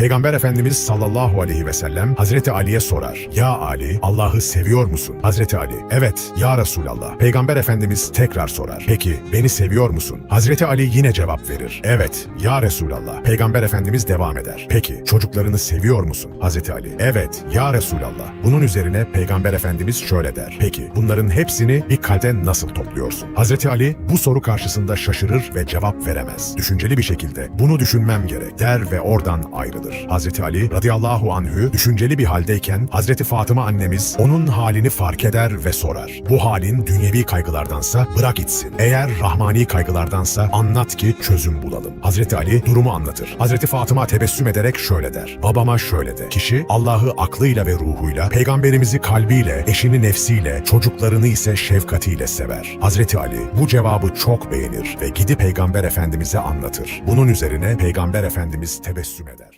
Peygamber Efendimiz sallallahu aleyhi ve sellem Hazreti Ali'ye sorar. Ya Ali, Allah'ı seviyor musun? Hazreti Ali, evet ya Resulallah. Peygamber Efendimiz tekrar sorar. Peki beni seviyor musun? Hazreti Ali yine cevap verir. Evet ya Resulallah. Peygamber Efendimiz devam eder. Peki çocuklarını seviyor musun? Hazreti Ali, evet ya Resulallah. Bunun üzerine Peygamber Efendimiz şöyle der. Peki bunların hepsini bir kalpten nasıl topluyorsun? Hazreti Ali bu soru karşısında şaşırır ve cevap veremez. Düşünceli bir şekilde bunu düşünmem gerek der ve oradan ayrılır. Hazreti Ali radıyallahu anhü düşünceli bir haldeyken Hazreti Fatıma annemiz onun halini fark eder ve sorar. Bu halin dünyevi kaygılardansa bırak gitsin. Eğer rahmani kaygılardansa anlat ki çözüm bulalım. Hazreti Ali durumu anlatır. Hazreti Fatıma tebessüm ederek şöyle der. Babama şöyle de. Kişi Allah'ı aklıyla ve ruhuyla, peygamberimizi kalbiyle, eşini nefsiyle, çocuklarını ise şefkatiyle sever. Hazreti Ali bu cevabı çok beğenir ve gidip peygamber efendimize anlatır. Bunun üzerine peygamber efendimiz tebessüm eder.